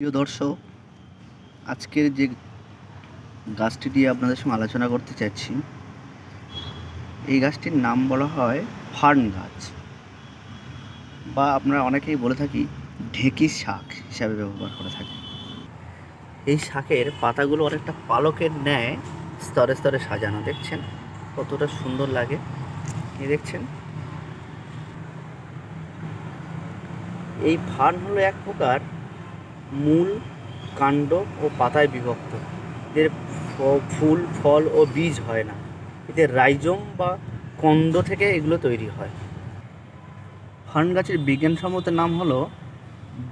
প্রিয় দর্শক, আজকের যে গাছটি নিয়ে আপনাদের সঙ্গে আলোচনা করতে চাচ্ছি এই গাছটির নাম বলা হয় ফার্ন গাছ বা আমরা অনেকেই বলে থাকি ঢেঁকি শাক হিসাবে ব্যবহার করে থাকি। এই শাকের পাতাগুলো অনেকটা পালকের ন্যায় স্তরে স্তরে সাজানো, দেখছেন? কতটা সুন্দর লাগে। এই দেখছেন? এই ফার্ন হলো এক প্রকার মূল কাণ্ড ও পাতায় বিভক্ত। এদের ফুল, ফল ও বীজ হয় না। এতে রাইজোম বা কন্দ থেকে এগুলো তৈরি হয়। ফার্ন গাছের বিজ্ঞানসম্মত নাম হলো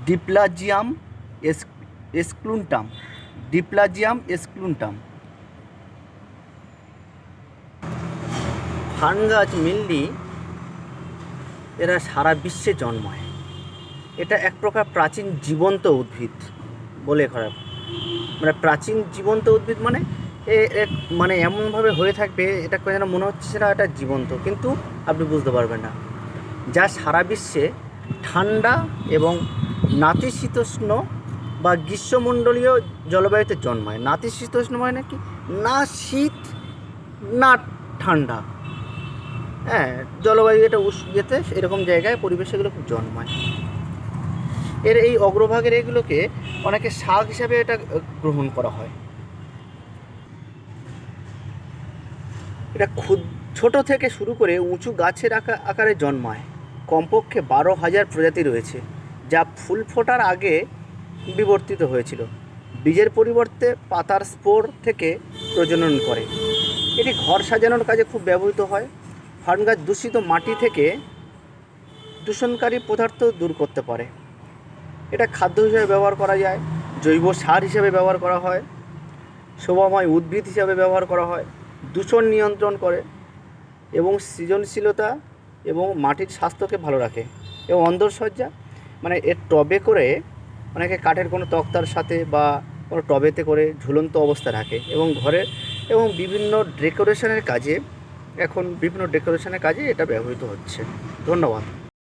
ডিপ্লাজিয়াম এস এসক্লুন্টাম। Diplazium esculentum. ফার্ন গাছ মেনলি এরা সারা বিশ্বে জন্মায়। এটা এক প্রকার প্রাচীন জীবন্ত উদ্ভিদ বলে খারাপ মানে প্রাচীন জীবন্ত উদ্ভিদ মানে এ মানে এমনভাবে হয়ে থাকবে এটা যেন মনে হচ্ছে না এটা জীবন্ত। কিন্তু আপনি বুঝতে পারবেন না। যা সারা বিশ্বে ঠান্ডা এবং নাতিশীতোষ্ণ বা গ্রীষ্মমণ্ডলীয় জলবায়ুতে জন্মায়। নাতিশীতোষ্ণ মানে কি? না শীত, না ঠান্ডা। হ্যাঁ জলবায়ু এটা উস ইয়েতে এরকম জায়গায় পরিবেশে এগুলো খুব জন্মায়। এর এই অগ্রভাগের এগুলোকে অনেকে শাক হিসাবে এটা গ্রহণ করা হয়। এটা ক্ষুদ ছোট থেকে শুরু করে উঁচু গাছের আকা, আকারে জন্মায়। কমপক্ষে বারো হাজার প্রজাতি রয়েছে, যা ফুল ফোটার আগে বিবর্তিত হয়েছিল। বীজের পরিবর্তে পাতার স্পোর থেকে প্রজনন করে। এটি ঘর সাজানোর কাজে খুব ব্যবহৃত হয়। ফার্ন গাছ দূষিত মাটি থেকে দূষণকারী পদার্থ দূর করতে পারে। এটা খাদ্য হিসেবে ব্যবহার করা যায়, জৈব সার হিসেবে ব্যবহার করা হয়, শোভাময় উদ্ভিদ হিসাবে ব্যবহার করা হয়, দূষণ নিয়ন্ত্রণ করে এবং সৃজনশীলতা এবং মাটির স্বাস্থ্যকে ভালো রাখে এবং অন্দরসজ্জা মানে এর টবে করে অনেকে কাঠের কোনো তক্তার সাথে বা কোনো টবেতে করে ঝুলন্ত অবস্থা রাখে এবং ঘরে এবং বিভিন্ন ডেকোরেশনের কাজে, এখন বিভিন্ন ডেকোরেশনের কাজে এটা ব্যবহৃত হচ্ছে। ধন্যবাদ।